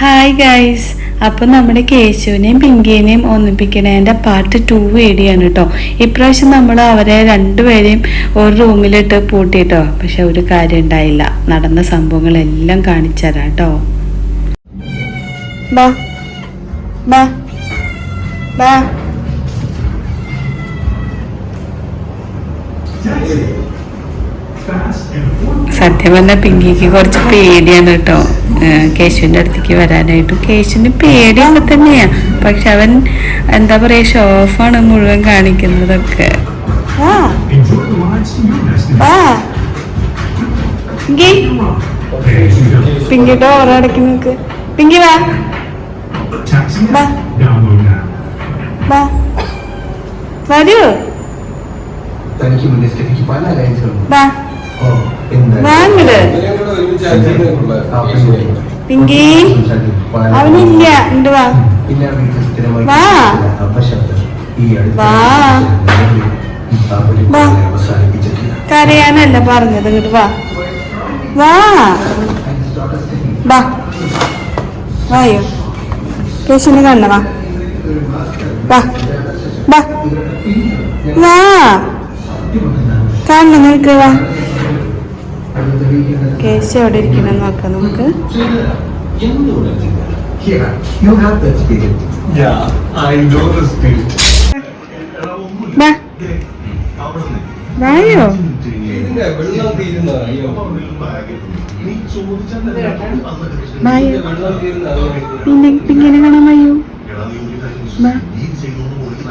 Hi guys അപ്പം നമ്മുടെ കേശുവിനെയും പിങ്കിനെയും ഒന്നിപ്പിക്കണേന്റെ part two വീഡിയാണ് കേട്ടോ. ഇപ്രാവശ്യം നമ്മൾ അവരെ രണ്ടുപേരെയും ഒരു റൂമിലിട്ട് പൂട്ടിട്ടോ പക്ഷെ ഒരു കാര്യം ഉണ്ടായില്ല. നടന്ന സംഭവങ്ങളെല്ലാം കാണിച്ചു തരാം കേട്ടോ. ബാ. ബാ. ബാ. സത്യം പറഞ്ഞാൽ പിങ്കിക്ക് കുറച്ച് പേടിയാണ് കേട്ടോ. കേശുവിന്റെ അടുത്തേക്ക് വരാനായിട്ട്. കേശുവിന് പേടിയൊക്കെ തന്നെയാ. പക്ഷെ അവൻ എന്താ പറയാ ഷോഫാണ് മുഴുവൻ കാണിക്കുന്നതൊക്കെ. പിങ്കി. ഓറടക്കി നിൽക്ക്. പിങ്കി വാ. വരൂ. തനിക്ക് പല ഇങ്ങട് പിങ്കി? അവനില്ല. ഇങ്ങട് വാ. വാ. വാ. കരയാനല്ല പറഞ്ഞത്. ഇങ്ങോട്ട് വാ. വാ. വാ. വായോ. കേശിനെ കണ്ട വാ. വാ. വാ. വാ. കാണണം. നിനക്ക് വാ. കേശു എവിടെ ഇരിക്കണം നോക്കാം നമുക്ക്. Here, you have that spirit. Yeah, I know the spirit. വാ വായോ വായോ പിന്നെ പിങ്ങനെ കാണാൻ വയ്യോ?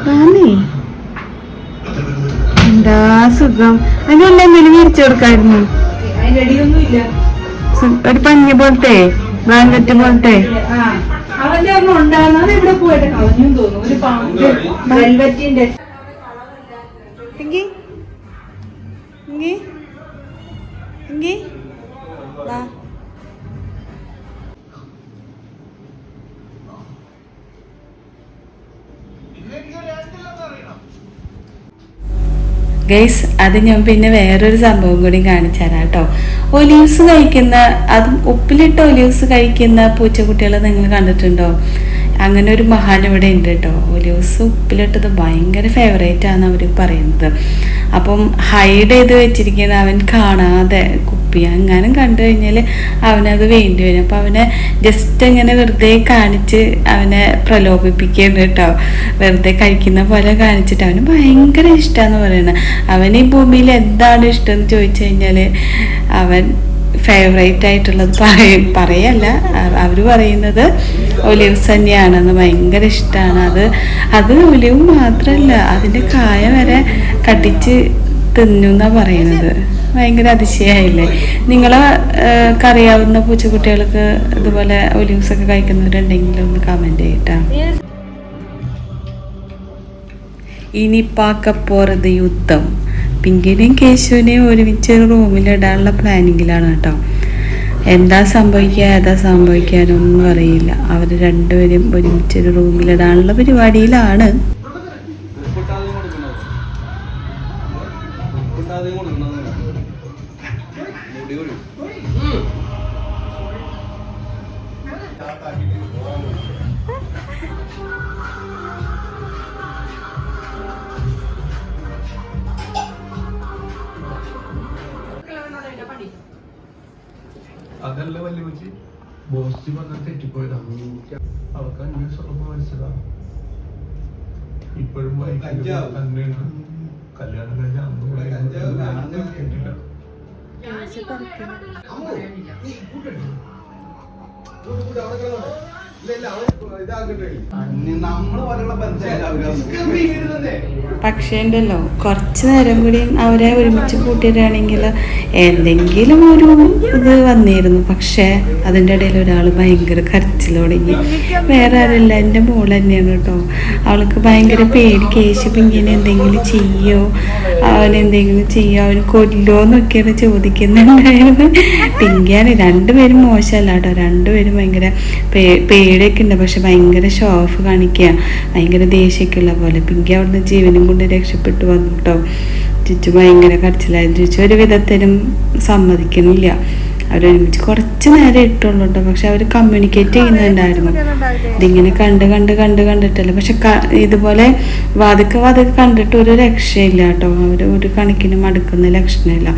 വാന്നേ എന്താ സുഖം. അതിനെല്ലാം വിരിച്ചു കൊടുക്കായിരുന്നു. ഒരു പഞ്ഞ പോലത്തെ ബ്ലാങ്കറ്റ് പോലത്തെ. അവന്റെ ഒന്നും ഉണ്ടാകുന്നത് ഇവിടെ പോയിട്ട് കളഞ്ഞു തോന്നുന്നു. ഒരു പിങ്കി പിങ്കി ഗൈസ് അത് ഞാൻ പിന്നെ വേറൊരു സംഭവം കൂടി കാണിച്ചു തരാം കേട്ടോ. ഒലീവ്സ് കഴിക്കുന്ന അതും ഉപ്പിലിട്ട ഒലീവ്സ് കഴിക്കുന്ന പൂച്ചക്കുട്ടികളെ നിങ്ങൾ കണ്ടിട്ടുണ്ടോ? അങ്ങനെ ഒരു മഹാൻ ഇവിടെ ഉണ്ട് കേട്ടോ. ഒലീവ്സ് ഉപ്പിലിട്ടത് ഭയങ്കര ഫേവറേറ്റ് ആണ് അവർ പറയുന്നത്. അപ്പം ഹൈഡ് ചെയ്ത് വെച്ചിരിക്കുന്ന അവൻ കാണാതെ കുപ്പി അങ്ങനെ കണ്ടു കഴിഞ്ഞാൽ അവനത് വേണ്ടി വരും. അപ്പം അവനെ ജസ്റ്റ് ഇങ്ങനെ വെറുതെ കാണിച്ച് അവനെ പ്രലോഭിപ്പിക്കുകയാണ് കേട്ടോ. വെറുതെ കഴിക്കുന്ന പോലെ കാണിച്ചിട്ട് അവന് ഭയങ്കര ഇഷ്ടമാന്ന് പറയുന്നത് അവന് ഈ ഭൂമിയിൽ എന്താണ് ഇഷ്ടം എന്ന് ചോദിച്ചു കഴിഞ്ഞാൽ അവൻ ഫേവറേറ്റ് ആയിട്ടുള്ളത് പറയും. പറയല്ല. അവർ പറയുന്നത് ഒലിവ് തന്നെയാണെന്ന് ഭയങ്കര ഇഷ്ടമാണ് അത് അത് ഒലിവ് മാത്രമല്ല അതിന്റെ കായ വരെ കട്ടിച്ച് തിന്നു എന്നാ പറയുന്നത്. ഭയങ്കര അതിശയായില്ലേ? നിങ്ങളെ അറിയാവുന്ന പൂച്ചക്കുട്ടികൾക്ക് ഇതുപോലെ ഒലിവ്സ് ഒക്കെ കഴിക്കുന്നവരുണ്ടെങ്കിൽ ഒന്ന് കമന്റ് ചെയ്യട്ടാ. ഇനി പാക്കപ്പോറത് യുദ്ധം. പിങ്കിനെയും കേശുവിനെയും ഒരുമിച്ച് ഒരു റൂമിലിടാനുള്ള പ്ലാനിങ്ങിലാണ് കേട്ടോ. എന്താ സംഭവിക്കുക ഏതാ സംഭവിക്കാനൊന്നും അറിയില്ല. അവർ രണ്ടുപേരും ഒരുമിച്ച് ഒരു റൂമിലിടാനുള്ള പരിപാടിയിലാണ്. അതല്ല വലിയ വെച്ച് ബോസ് വന്നാൽ തെറ്റിപ്പോയതാണ് അവർക്ക് അന്വേഷണം സ്വർമ്മ മനസ്സിലാ ഇപ്പോഴും വൈകിട്ട് തന്നെയാണ്. കല്യാണം കഴിഞ്ഞ അന്ന് കൂടെ കേട്ടില്ല പക്ഷേ ഉണ്ടല്ലോ കുറച്ച് നേരം കൂടി അവരെ ഒരുമിച്ച് കൂട്ടിയിട്ടാണെങ്കിൽ എന്തെങ്കിലും ഒരു ഇത് വന്നിരുന്നു. പക്ഷേ അതിന്റെ ഇടയിൽ ഒരാൾ ഭയങ്കര കരച്ചിൽ തുടങ്ങി വേറെ ആരല്ല എന്റെ മോൾ തന്നെയാണ് കേട്ടോ. അവൾക്ക് ഭയങ്കര പേടി. കേശപ്പ് ഇങ്ങനെ എന്തെങ്കിലും ചെയ്യോ? അവനെന്തെങ്കിലും ചെയ്യോ? അവന് കൊല്ലോ എന്നൊക്കെയാണ് ചോദിക്കുന്നുണ്ടായിരുന്നു പിങ്കിയാണ്. രണ്ടുപേരും മോശമല്ല കേട്ടോ. രണ്ടുപേരും ഭയങ്കര പേ പേടിയൊക്കെ ഉണ്ട് പക്ഷെ ഭയങ്കര ഷോഫ് കാണിക്കുക ഭയങ്കര ദേഷ്യമൊക്കെയുള്ള പോലെ. പിങ്കി അവിടുന്ന് ജീവനും കൊണ്ട് രക്ഷപ്പെട്ടു വന്നു കേട്ടോ ചുച്ചു ഭയങ്കര കരച്ചിലായിരുന്നു ചുച്ചു ഒരു വിധത്തിനും സമ്മതിക്കുന്നില്ല അവരൊരുമിച്ച് കുറച്ച് നേരം ഇട്ടുള്ളൂ കേട്ടോ പക്ഷെ അവർ കമ്മ്യൂണിക്കേറ്റ് ചെയ്യുന്നുണ്ടായിരുന്നു. ഇതിങ്ങനെ കണ്ട് കണ്ട് കണ്ട് കണ്ടിട്ടല്ല. പക്ഷെ ഇതുപോലെ വാതുക്കെ വാതുക്കെ കണ്ടിട്ട് ഒരു രക്ഷയില്ല കേട്ടോ അവർ ഒരു കണക്കിന് മടുക്കുന്ന ലക്ഷണമില്ല.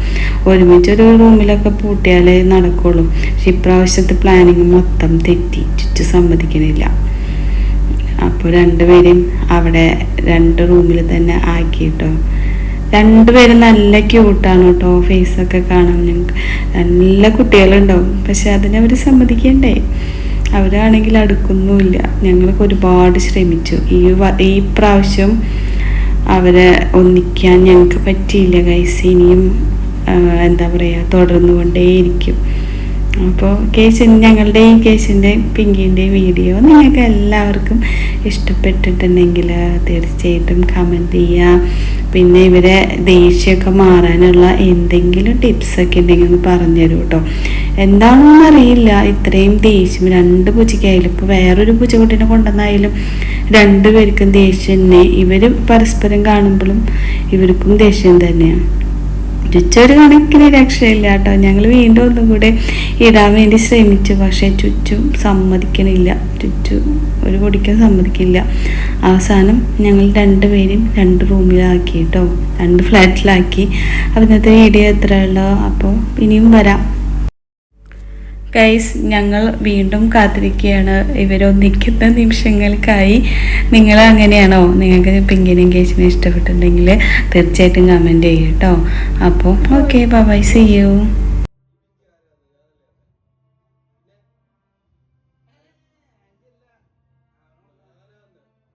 ഒരുമിച്ച് ഒരു റൂമിലൊക്കെ പൂട്ടിയാലേ നടക്കുള്ളൂ. പക്ഷെ ഇപ്രാവശ്യത്തെ പ്ലാനിങ് മൊത്തം തെറ്റി. ചുറ്റു സമ്മതിക്കണില്ല. അപ്പോൾ രണ്ടുപേരെയും അവിടെ രണ്ട് റൂമിൽ തന്നെ ആക്കി കേട്ടോ രണ്ടുപേരും നല്ല ക്യൂട്ടാണ് കേട്ടോ ഫേസൊക്കെ കാണാൻ ഞങ്ങൾക്ക് നല്ല കുട്ടികളുണ്ടാവും. പക്ഷെ അതിനവർ സമ്മതിക്കണ്ടേ? അവരാണെങ്കിൽ അടുക്കൊന്നുമില്ല. ഞങ്ങൾക്ക് ഒരുപാട് ശ്രമിച്ചു. ഈ ഈ പ്രാവശ്യം അവരെ ഒന്നിക്കാൻ ഞങ്ങൾക്ക് പറ്റിയില്ല കൈസ് ഇനിയും എന്താ പറയുക തുടർന്നു കൊണ്ടേയിരിക്കും അപ്പോൾ കേസിൻ ഞങ്ങളുടെയും കേസിന്റെയും പിങ്കിന്റെയും വീഡിയോ നിങ്ങൾക്ക് എല്ലാവർക്കും ഇഷ്ടപ്പെട്ടിട്ടുണ്ടെങ്കിൽ തീർച്ചയായിട്ടും കമന്റ് ചെയ്യുക. പിന്നെ ഇവരെ ദേഷ്യമൊക്കെ മാറാനുള്ള എന്തെങ്കിലും ടിപ്സൊക്കെ ഉണ്ടെങ്കിൽ ഒന്ന് പറഞ്ഞു കേട്ടോ. എന്താണെന്ന് അറിയില്ല. ഇത്രയും ദേഷ്യം. രണ്ട് പൂച്ചയ്ക്കായാലും ഇപ്പോൾ വേറൊരു പൂച്ചക്കുട്ടീനെ കൊണ്ടുവന്നായാലും രണ്ടുപേർക്കും ദേഷ്യം തന്നെ. ഇവർ പരസ്പരം കാണുമ്പോഴും ഇവർക്കും ദേഷ്യം തന്നെയാണ് ചുച്ചു ഒരു കണക്കിന് രക്ഷയില്ല കേട്ടോ ഞങ്ങൾ വീണ്ടും ഒന്നും കൂടെ ഇടാൻ വേണ്ടി ശ്രമിച്ചു. പക്ഷേ ചുച്ചു സമ്മതിക്കണില്ല. ചുച്ചു ഒരു കുടിക്കാൻ സമ്മതിക്കില്ല. അവസാനം ഞങ്ങൾ രണ്ടുപേരും രണ്ട് റൂമിലാക്കി കേട്ടോ രണ്ട് ഫ്ലാറ്റിലാക്കി. അതിനകത്ത് വീഡിയോ എത്രയുള്ളോ അപ്പോൾ ഇനിയും വരാം. ഗൈസ് ഞങ്ങൾ വീണ്ടും കാത്തിരിക്കുകയാണ്. ഇവരൊന്നിക്കുന്ന നിമിഷങ്ങൾക്കായി നിങ്ങൾ അങ്ങനെയാണോ? നിങ്ങൾക്ക് പിങ്കിനെ കേസിനെ ഇഷ്ടപ്പെട്ടിട്ടുണ്ടെങ്കിൽ തീർച്ചയായിട്ടും കമന്റ് ചെയ്യും കേട്ടോ അപ്പോൾ ഓക്കെ ബൈ സി യു